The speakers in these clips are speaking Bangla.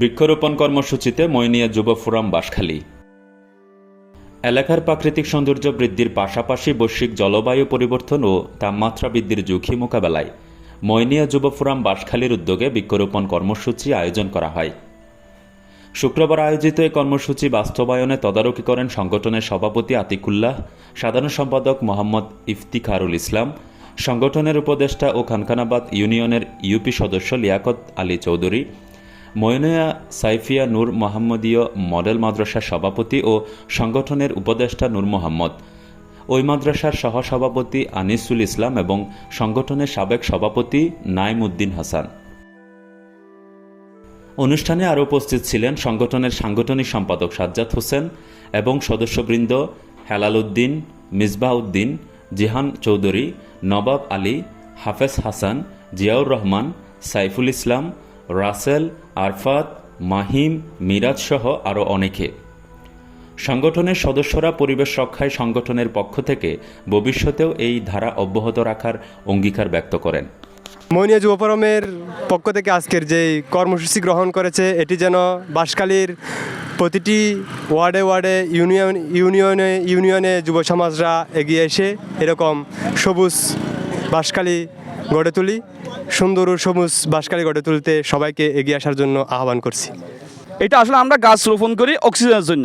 বৃক্ষরোপণ কর্মসূচিতে ময়নিয়া যুব ফোরাম বাঁশখালী এলাকার প্রাকৃতিক সৌন্দর্য বৃদ্ধির পাশাপাশি বৈশ্বিক জলবায়ু পরিবর্তন ও তাপমাত্রা বৃদ্ধির ঝুঁকি মোকাবেলায় ময়নিয়া যুব ফোরাম বাঁশখালীর উদ্যোগে বৃক্ষরোপণ কর্মসূচি আয়োজন করা হয়। শুক্রবার আয়োজিত এই কর্মসূচি বাস্তবায়নে তদারকি করেন সংগঠনের সভাপতি আতিকুল্লাহ, সাধারণ সম্পাদক মোহাম্মদ ইফতিখারুল ইসলাম, সংগঠনের উপদেষ্টা ও খানখানাবাদ ইউনিয়নের ইউপি সদস্য লিয়াকত আলী চৌধুরী ময়নয়া সাইফিয়া নূর মোহাম্মদীয় মডেল মাদ্রাসার সভাপতি ও সংগঠনের উপদেষ্টা নূর মোহাম্মদ। ওই মাদ্রাসার সহসভাপতি আনিসুল ইসলাম এবং সংগঠনের সাবেক সভাপতি নাইম উদ্দিন হাসান। অনুষ্ঠানে আরও উপস্থিত ছিলেন সংগঠনের সাংগঠনিক সম্পাদক সাজ্জাদ হোসেন এবং সদস্যবৃন্দ হেলাল উদ্দিন মিসবাহ উদ্দিন জিহান চৌধুরী, নবাব আলী, হাফেজ হাসান, জিয়াউর রহমান, সাইফুল ইসলাম রাসেল, আরফাত, মাহিম, মিরাজ সহ আরও অনেকে। সংগঠনের সদস্যরা পরিবেশ রক্ষায় সংগঠনের পক্ষ থেকে ভবিষ্যতেও এই ধারা অব্যাহত রাখার অঙ্গীকার ব্যক্ত করেন। মৈনিয়া যুব ফোরামের পক্ষ থেকে আজকের যে কর্মসূচি গ্রহণ করেছে, এটি যেন বাঁশখালীর প্রতিটি ওয়ার্ডে ওয়ার্ডে ইউনিয়ন, ইউনিয়নে ইউনিয়নে যুব সমাজরা এগিয়ে এসে এরকম সবুজ বাঁশখালী গড়ে তুলি। সুন্দর ও সবুজ বাঁশখালী গড়ে তুলতে সবাইকে এগিয়ে আসার জন্য আহ্বান করছি। এটা আসলে আমরা গাছ রোপণ করি অক্সিজেনের জন্য।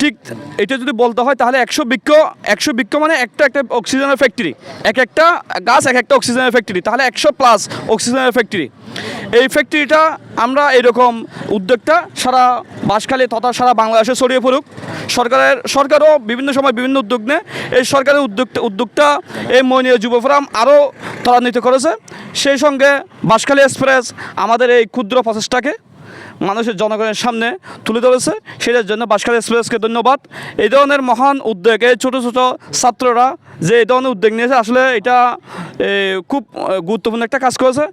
ঠিক এটা যদি বলতে হয় তাহলে একশো বৃক্ষ একশো বৃক্ষ মানে একটা একটা অক্সিজেনের ফ্যাক্টরি। এক একটা গাছ, এক একটা অক্সিজেনের ফ্যাক্টরি। তাহলে একশো প্লাস অক্সিজেনের ফ্যাক্টরি। এই ফ্যাক্টরিটা আমরা এরকম উদ্যোগটা সারা বাঁশখালী তথা সারা বাংলাদেশে ছড়িয়ে পড়ুক। সরকারের, সরকারও বিভিন্ন সময় বিভিন্ন উদ্যোগ নেয়। এই সরকারের উদ্যোগটা উদ্যোগটা এই মনীয় যুব ফোরাম আরও ত্বরান্বিত করেছে। সেই সঙ্গে বাঁশখালী এক্সপ্রেস আমাদের এই ক্ষুদ্র প্রচেষ্টাকে মানুষের জনগণের সামনে তুলে ধরেছে। সেটার জন্য বাসখালী এক্সপ্রেসকে ধন্যবাদ। এই ধরনের মহান উদ্যোগে ছোটো ছোটো ছাত্ররা যে এই ধরনের উদ্যোগ নিয়েছে, আসলে এটা খুব গুরুত্বপূর্ণ একটা কাজ করেছে।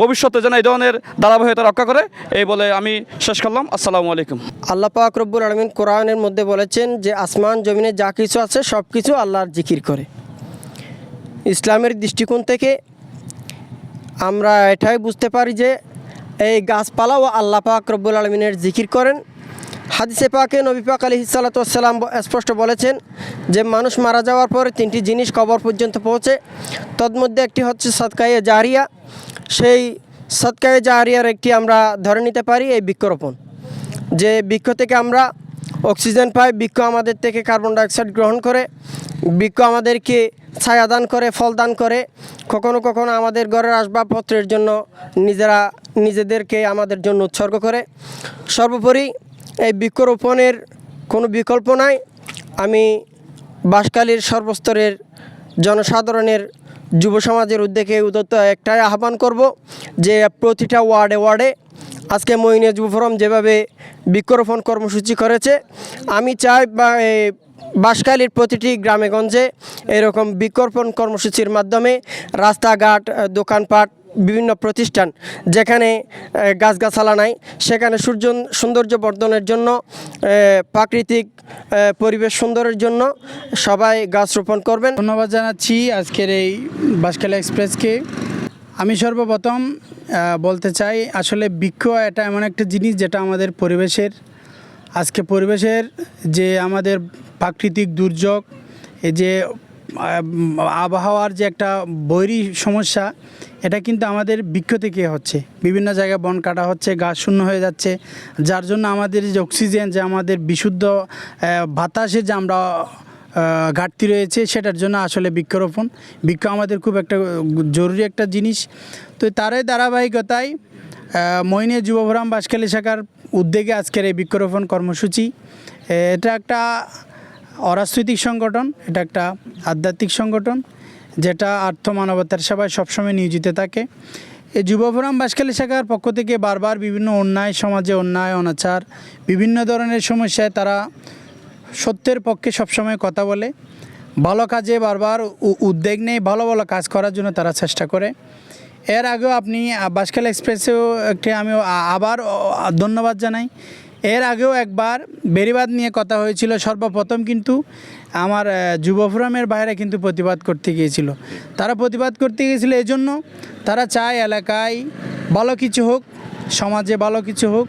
ভবিষ্যতে যেন এই ধরনের ধারাবাহিকতা রক্ষা করে, এই বলে আমি শেষ করলাম। আসসালামু আলাইকুম। আল্লাহ পাক রব্বুল আলমিন কোরআনের মধ্যে বলেছেন যে, আসমান জমিনে যা কিছু আছে সব কিছু আল্লাহর জিকির করে। ইসলামের দৃষ্টিকোণ থেকে আমরা এটাই বুঝতে পারি যে এই গাছপালাও আল্লাহ পাক রব্বুল আলমিনের জিকির করেন। হাদিসে পাকে নবী পাক আলী সালাতাম স্পষ্ট বলেছেন যে মানুষ মারা যাওয়ার পরে তিনটি জিনিস কবর পর্যন্ত পৌঁছে। তন্মধ্যে একটি হচ্ছে সৎকায়ে জারিয়া। সেই সৎকায়ে জারিয়ার একটি আমরা ধরে নিতে পারি এই বৃক্ষরোপণ। যে বৃক্ষ থেকে আমরা অক্সিজেন পাই বৃক্ষ আমাদের থেকে কার্বন ডাইঅক্সাইড গ্রহণ করে। বৃক্ষ আমাদেরকে ছায়া দান করে, ফল দান করে। কখনো কখনো আমাদের ঘরের আসবাবপত্রের জন্য নিজেরা, নিজেদেরকে আমাদের জন্য উৎসর্গ করে। সর্বোপরি এই বৃক্ষরোপণের কোনো বিকল্প নাই। আমি বাঁশখালীর সর্বস্তরের জনসাধারণের যুব সমাজের উদ্যোগে উদ্যত একটাই আহ্বান করব যে প্রতিটা ওয়ার্ডে ওয়ার্ডে আজকে মহিনী যুব ফোরাম যেভাবে বৃক্ষরোপণ কর্মসূচি করেছে, আমি চাই বাঁশখালীর প্রতিটি গ্রামে গঞ্জে এরকম বৃক্ষরোপণ কর্মসূচির মাধ্যমে রাস্তাঘাট দোকানপাট, বিভিন্ন প্রতিষ্ঠান যেখানে গাছগাছালা নাই, সেখানে সূর্য সৌন্দর্য বর্ধনের জন্য প্রাকৃতিক পরিবেশ সুন্দরের জন্য সবাই গাছ রোপণ করবেন। ধন্যবাদ জানাচ্ছি আজকের এই বাসখালী এক্সপ্রেসকে। আমি সর্বপ্রথম বলতে চাই, আসলে বৃক্ষ এটা এমন একটা জিনিস যেটা আমাদের পরিবেশের, আজকে পরিবেশের যে আমাদের প্রাকৃতিক দুর্যোগ যে আবহাওয়ার যে একটা বৈরী সমস্যা, এটা কিন্তু আমাদের বৃক্ষ থেকে হচ্ছে। বিভিন্ন জায়গায় বন কাটা হচ্ছে, গাছ শূন্য হয়ে যাচ্ছে, যার জন্য আমাদের যে অক্সিজেন, যে আমাদের বিশুদ্ধ বাতাসে যে আমরা ঘাটতি রয়েছে, সেটার জন্য আসলে বৃক্ষরোপণ। বৃক্ষ আমাদের খুব একটা জরুরি একটা জিনিস। তো তারই ধারাবাহিকতায় মইনে যুবভরাম বাসখালী শাখার উদ্যোগে আজকের এই বৃক্ষরোপণ কর্মসূচি। এটা একটা অরাজনৈতিক সংগঠন, এটা একটা আধ্যাত্মিক সংগঠন, যেটা আর্থ মানবতার সেবায় সবসময় নিয়োজিত থাকে। এই যুব ফোরাম বাসখালী শাখার পক্ষ থেকে বারবার বিভিন্ন অন্যায়, সমাজে অন্যায়, অনাচার, বিভিন্ন ধরনের সমস্যায় তারা সত্যের পক্ষে সবসময় কথা বলে। ভালো কাজে বারবার উ- উদ্যোগ নেই ভালো ভালো কাজ করার জন্য তারা চেষ্টা করে। এর আগেও আপনি বাসখাল এক্সপ্রেসেও একটি আমি আবার ধন্যবাদ জানাই। এর আগেও একবার বেরিবাদ নিয়ে কথা হয়েছিল, সর্বপ্রথম কিন্তু আমার যুব ফোরামের বাইরে কিন্তু প্রতিবাদ করতে গিয়েছিল। তারা প্রতিবাদ করতে গিয়েছিল এই জন্য তারা চায় এলাকায় ভালো কিছু হোক, সমাজে ভালো কিছু হোক